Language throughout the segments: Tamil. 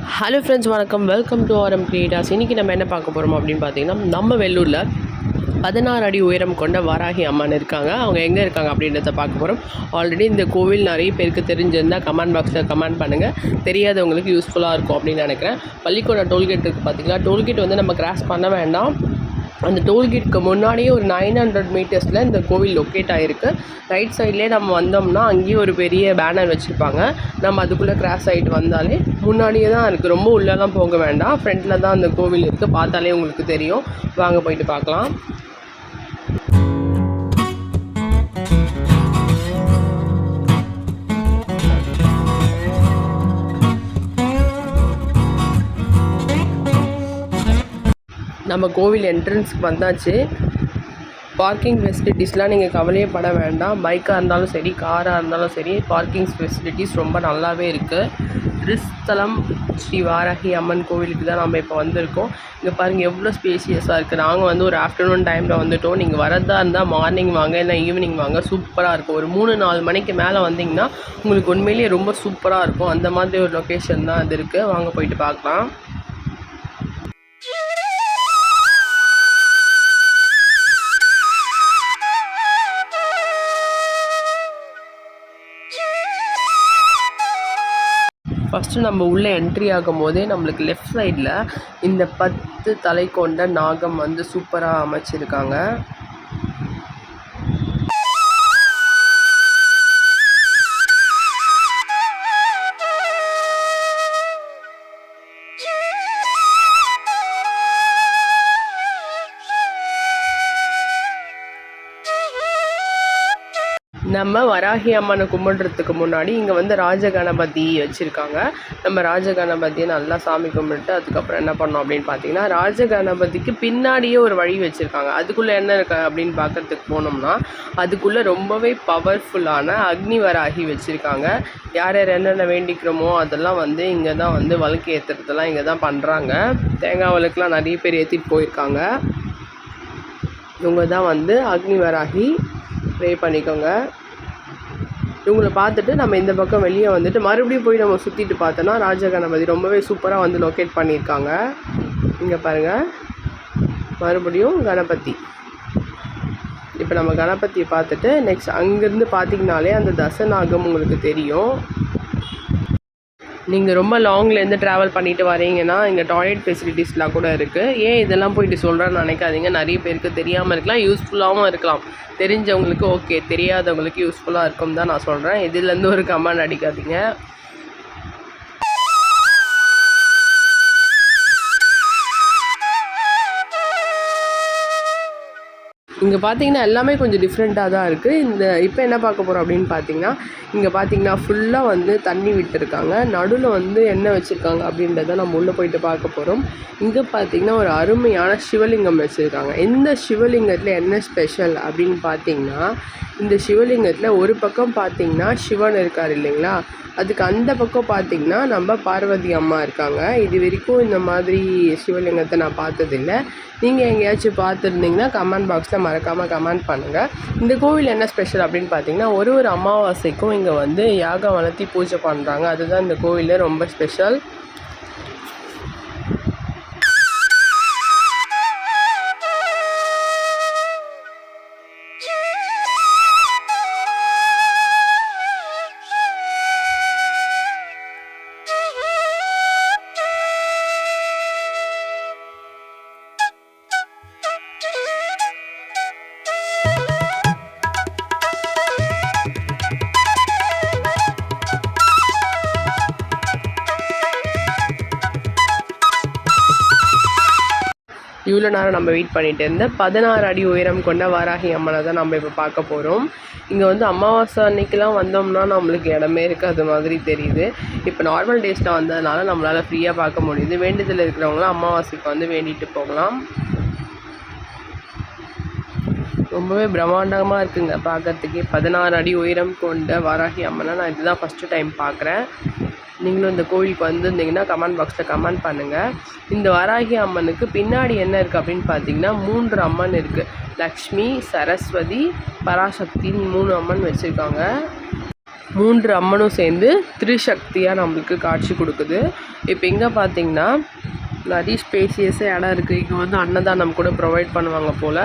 ஹலோ ஃப்ரெண்ட்ஸ் வணக்கம். வெல்கம் டு ஆர்எம் கிரியேட்டாஸ் இன்றைக்கி நம்ம என்ன பார்க்க போகிறோம் அப்படின்னு பார்த்தீங்கன்னா நம்ம வெள்ளூரில் பதினாறு அடி உயரம் கொண்ட வராகி அம்மன் இருக்காங்க. அவங்க எங்கே இருக்காங்க அப்படின்றத பார்க்க போகிறோம் ஆல்ரெடி இந்த கோவில் நிறைய பேருக்கு தெரிஞ்சிருந்தால் கமெண்ட் பாக்ஸில் கமெண்ட் பண்ணுங்கள் தெரியாதவங்களுக்கு யூஸ்ஃபுல்லாக இருக்கும் அப்படின்னு நினைக்கிறேன். பள்ளிக்கூட டோல்கேட் இருக்குது பார்த்தீங்களா? டோல்கேட் வந்து நம்ம கிராஸ் பண்ண வேண்டாம். அந்த டோல்கேட்க்கு முன்னாடியே ஒரு நைன் ஹண்ட்ரட் மீட்டர்ஸில் இந்த கோவில் லொக்கேட் ஆகிருக்கு ரைட் சைட்லேயே நம்ம வந்தோம்னா அங்கேயும் ஒரு பெரிய பேனர் வச்சுருப்பாங்க. நம்ம அதுக்குள்ளே கிராஸ் ஆகிட்டு வந்தாலே முன்னாடியே தான் இருக்குது ரொம்ப உள்ளெல்லாம் போக வேண்டாம். ஃப்ரண்ட்டில் தான் அந்த கோவில் இருக்குது பார்த்தாலே உங்களுக்கு தெரியும். வாங்க போயிட்டு பார்க்கலாம். நம்ம கோவில் என்ட்ரன்ஸ்க்கு வந்தாச்சு. பார்க்கிங் ஃபெசிலிட்டிஸ்லாம் நீங்கள் கவலையே பட வேண்டாம். பைக்காக இருந்தாலும் சரி காராக இருந்தாலும் சரி பார்க்கிங் ஃபெசிலிட்டிஸ் ரொம்ப நல்லாவே இருக்குது திருஸ்தலம் ஸ்ரீ வாராகி அம்மன் கோவிலுக்கு தான் நம்ம இப்போ வந்திருக்கோம். இங்கே பாருங்கள் எவ்வளோ ஸ்பேசியஸாக இருக்குது நாங்கள் வந்து ஒரு ஆஃப்டர்நூன் டைமில் வந்துட்டோம். நீங்கள் வரதா இருந்தால் மார்னிங் வாங்க இல்லை ஈவினிங் வாங்க சூப்பராக இருக்கும். ஒரு மூணு நாலு மணிக்கு மேலே வந்தீங்கன்னா உங்களுக்கு உண்மையிலேயே ரொம்ப சூப்பராக இருக்கும். அந்த மாதிரி ஒரு லொக்கேஷன் தான் அது இருக்குது வாங்க போயிட்டு பார்க்கலாம். ஃபஸ்ட்டு நம்ம உள்ளே என்ட்ரி ஆகும் போதே நம்மளுக்கு லெஃப்ட் சைடில் இந்த பத்து தலை கொண்ட நாகம் வந்து சூப்பராக அமைச்சிருக்காங்க. நம்ம வராகி அம்மனை கும்பிட்றதுக்கு முன்னாடி இங்கே வந்து ராஜகணபதி வச்சுருக்காங்க. நம்ம ராஜகணபதியை நல்லா சாமி கும்பிட்டு அதுக்கப்புறம் என்ன பண்ணோம் அப்படின்னு பார்த்தீங்கன்னா ராஜகணபதிக்கு பின்னாடியே ஒரு வழி வச்சுருக்காங்க. அதுக்குள்ளே என்ன இருக்கு அப்படின்னு பார்க்கறதுக்கு போனோம்னா அதுக்குள்ளே ரொம்பவே பவர்ஃபுல்லான அக்னி வராகி வச்சுருக்காங்க. யார் யார் என்னென்ன வேண்டிக்கிறோமோ அதெல்லாம் வந்து இங்கே தான் வந்து வழுக்கு ஏற்றுறதெல்லாம் இங்கே தான் பண்ணுறாங்க தேங்காய் வழக்குலாம் நிறைய பேர் ஏற்றிட்டு போயிருக்காங்க. இவங்க தான் வந்து அக்னி வராகி ப்ரே பண்ணிக்கோங்க. இவங்கள பார்த்துட்டு நம்ம இந்த பக்கம் வெளியே வந்துட்டு மறுபடியும் போய் நம்ம சுற்றிட்டு பார்த்தோன்னா ராஜகணபதி ரொம்பவே சூப்பராக வந்து லொக்கேட் பண்ணியிருக்காங்க. இங்கே பாருங்கள் மறுபடியும் கணபதி. இப்போ நம்ம கணபதியை பார்த்துட்டு நெக்ஸ்ட் அங்கேருந்து பார்த்தீங்கனாலே அந்த தசநாகம் உங்களுக்கு தெரியும். நீங்கள் ரொம்ப லாங்லேருந்து ட்ராவல் பண்ணிட்டு வரீங்கன்னா இங்கே டாய்லெட் ஃபெசிலிட்டிஸ்லாம் கூட இருக்குது ஏன் இதெல்லாம் போயிட்டு சொல்கிறேன்னு நினைக்காதீங்க. நிறைய பேருக்கு தெரியாமல் இருக்கலாம் யூஸ்ஃபுல்லாகவும் இருக்கலாம். தெரிஞ்சவங்களுக்கு ஓகே தெரியாதவங்களுக்கு யூஸ்ஃபுல்லாக இருக்கும் தான் நான் சொல்கிறேன் இதுலேருந்து ஒரு கமெண்ட் அடிக்காதீங்க. இங்கே பார்த்தீங்கன்னா எல்லாமே கொஞ்சம் டிஃப்ரெண்ட்டாக தான் இருக்குது இந்த இப்போ என்ன பார்க்க போகிறோம் அப்படின்னு பார்த்தீங்கன்னா இங்கே பார்த்தீங்கன்னா ஃபுல்லாக வந்து தண்ணி விட்டுருக்காங்க. நடுவில் வந்து என்ன வச்சுருக்காங்க அப்படின்றத நம்ம உள்ளே போயிட்டு பார்க்க போகிறோம் இங்கே பார்த்தீங்கன்னா ஒரு அருமையான சிவலிங்கம் வச்சுருக்காங்க. இந்த சிவலிங்கத்தில் என்ன ஸ்பெஷல் அப்படின்னு பார்த்தீங்கன்னா இந்த சிவலிங்கத்தில் ஒரு பக்கம் பார்த்தீங்கன்னா சிவன் இருக்கார் இல்லைங்களா? அதுக்கு அந்த பக்கம் பார்த்தீங்கன்னா நம்ம பார்வதி அம்மா இருக்காங்க. இது வரைக்கும் இந்த மாதிரி சிவலிங்கத்தை நான் பார்த்ததில்ல. நீங்கள் எங்கேயாச்சும் பார்த்துருந்தீங்கன்னா கமெண்ட் பாக்ஸில் மறக்காமல் கமெண்ட் பண்ணுங்கள் இந்த கோவில் என்ன ஸ்பெஷல் அப்படின்னு பார்த்தீங்கன்னா ஒரு ஒரு அமாவாசைக்கும் இங்கே வந்து யாகம் வளர்த்தி பூஜை பண்ணுறாங்க அதுதான் இந்த கோவிலில் ரொம்ப ஸ்பெஷல் இவ்வளோ நேரம் நம்ம வெயிட் பண்ணிட்டு இருந்தேன் பதினாறு அடி உயரம் கொண்ட வாராகி அம்மனை தான் நம்ம இப்போ பார்க்க போகிறோம் இங்கே வந்து அமாவாசை அன்னைக்கெலாம் வந்தோம்னா நம்மளுக்கு இடமே இருக்காது மாதிரி தெரியுது. இப்போ நார்மல் டேஸில் வந்ததுனால நம்மளால் ஃப்ரீயாக பார்க்க முடியுது. வேண்டுதல் இருக்கிறவங்களாம் அமாவாசைக்கு வந்து வேண்டிட்டு போகலாம். ரொம்பவே பிரம்மாண்டமாக இருக்குங்க. பார்க்கறதுக்கே பதினாறு அடி உயரம் கொண்ட வாராகி அம்மனை நான் இதுதான் ஃபஸ்ட்டு டைம் பார்க்குறேன். நீங்களும் இந்த கோவிலுக்கு வந்திருந்தீங்கன்னா கமெண்ட் பாக்ஸில் கமெண்ட் பண்ணுங்கள் இந்த வராகி அம்மனுக்கு பின்னாடி என்ன இருக்குது அப்படின்னு பார்த்தீங்கன்னா மூன்று அம்மன் இருக்குது லக்ஷ்மி சரஸ்வதி பராசக்தின்னு மூணு அம்மன் வச்சுருக்காங்க. மூன்று அம்மனும் சேர்ந்து திரிசக்தியாக நம்மளுக்கு காட்சி கொடுக்குது. இப்போ இங்கே பார்த்தீங்கன்னா நிறைய ஸ்பேசியஸாக இடம் இருக்குது இங்கே வந்து அன்னதானம் கூட ப்ரொவைட் பண்ணுவாங்க போல்.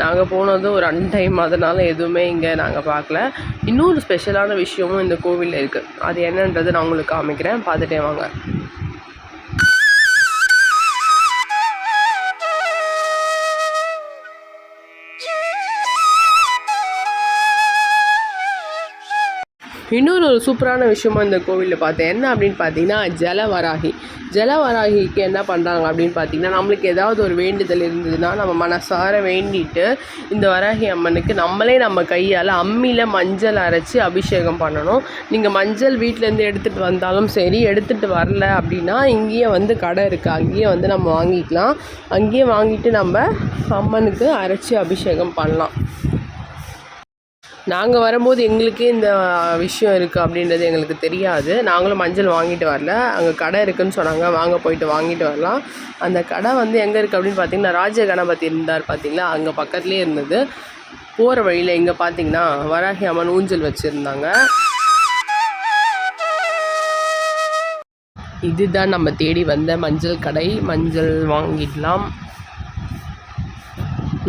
நாங்கள் போனது ஒரு அன் டைம் அதனால் எதுவுமே இங்கே நாங்கள் பார்க்கல. இன்னொரு ஸ்பெஷலான விஷயமும் இந்த கோவிலில் இருக்குது அது என்னன்றது நான் உங்களுக்கு காமிக்கிறேன். பார்த்துட்டே வாங்க. இன்னொரு ஒரு சூப்பரான விஷயமா இந்த கோவிலில் பார்த்தேன். என்ன அப்படின்னு பார்த்தீங்கன்னா ஜலவராகி. ஜலவராகிக்கு என்ன பண்ணுறாங்க அப்படின்னு பார்த்தீங்கன்னா நம்மளுக்கு ஏதாவது ஒரு வேண்டுதல் இருந்ததுன்னா நம்ம மனசார வேண்டிட்டு இந்த வராகி அம்மனுக்கு நம்மளே நம்ம கையால் அம்மியில் மஞ்சள் அரைச்சி அபிஷேகம் பண்ணணும். நீங்கள் மஞ்சள் வீட்டிலேருந்து எடுத்துகிட்டு வந்தாலும் சரி எடுத்துகிட்டு வரல அப்படின்னா இங்கேயே வந்து கடை இருக்குது அங்கேயே வந்து நம்ம வாங்கிக்கலாம். அங்கேயே வாங்கிட்டு நம்ம அம்மனுக்கு அரைச்சி அபிஷேகம் பண்ணலாம். நாங்கள் வரும்போது எங்களுக்கே இந்த விஷயம் இருக்குது அப்படின்றது எங்களுக்கு தெரியாது. நாங்களும் மஞ்சள் வாங்கிட்டு வரல. அங்கே கடை இருக்குதுன்னு சொன்னாங்க. வாங்க போயிட்டு வாங்கிட்டு வரலாம். அந்த கடை வந்து எங்கே இருக்குது அப்படின்னு பார்த்தீங்கன்னா ராஜ கணபதி இருந்தார் பார்த்தீங்களா அங்கே பக்கத்துலேயே இருந்தது. போகிற வழியில் இங்கே பார்த்தீங்கன்னா வராகி அம்மன் ஊஞ்சல் வச்சுருந்தாங்க. இதுதான் நம்ம தேடி வந்த மஞ்சள் கடை. மஞ்சள் வாங்கிடலாம்.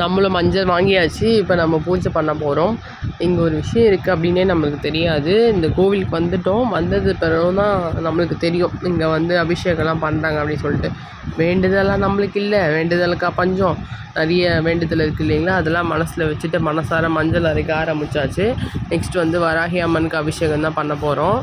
நம்மளும் மஞ்சள் வாங்கியாச்சு இப்போ நம்ம பூஜை பண்ண போகிறோம் இங்கே ஒரு விஷயம் இருக்குது அப்படின்னே நம்மளுக்கு தெரியாது. இந்த கோவிலுக்கு வந்துட்டோம். வந்தது பிறகு தான் நம்மளுக்கு தெரியும். இங்கே வந்து அபிஷேகம்லாம் பண்ணுறாங்க அப்படின்னு சொல்லிட்டு. வேண்டுதலாம் நம்மளுக்கு இல்லை. வேண்டுதலுக்கா பஞ்சம். நிறைய வேண்டுதல் இருக்குது இல்லைங்களா? அதெல்லாம் மனசில் வச்சுட்டு மனசார மஞ்சள் அரைக்க ஆரம்பித்தாச்சு நெக்ஸ்ட் வந்து வராகி அம்மனுக்கு அபிஷேகம் தான் பண்ண போகிறோம்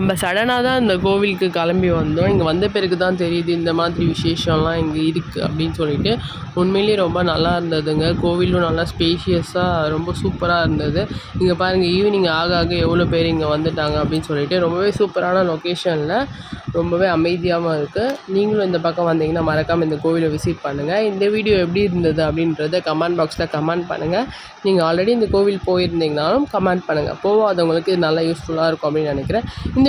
நம்ம சடனாக தான் இந்த கோவிலுக்கு கிளம்பி வந்தோம். இங்கே வந்த பிறகு தான் தெரியுது இந்த மாதிரி விசேஷம்லாம் இங்கே இருக்குது அப்படின்னு சொல்லிட்டு. உண்மையிலேயே ரொம்ப நல்லா இருந்ததுங்க. கோவிலும் நல்லா ஸ்பேஷியஸாக ரொம்ப சூப்பராக இருந்தது. இங்கே பாருங்கள் ஈவினிங் ஆக ஆக எவ்வளோ பேர் இங்கே வந்துட்டாங்க அப்படின்னு சொல்லிட்டு ரொம்பவே சூப்பரான லொக்கேஷனில் ரொம்பவே அமைதியாகவும் இருக்குது நீங்களும் இந்த பக்கம் வந்தீங்கன்னா மறக்காமல் இந்த கோவிலை விசிட் பண்ணுங்கள் இந்த வீடியோ எப்படி இருந்தது அப்படின்றத கமெண்ட் பாக்ஸில் கமெண்ட் பண்ணுங்கள் நீங்கள் ஆல்ரெடி இந்த கோவில் போயிருந்தீங்கனாலும் கமெண்ட் பண்ணுங்கள் போகாதவங்களுக்கு இது நல்லா யூஸ்ஃபுல்லாக இருக்கும் அப்படின்னு நினைக்கிறேன். இந்த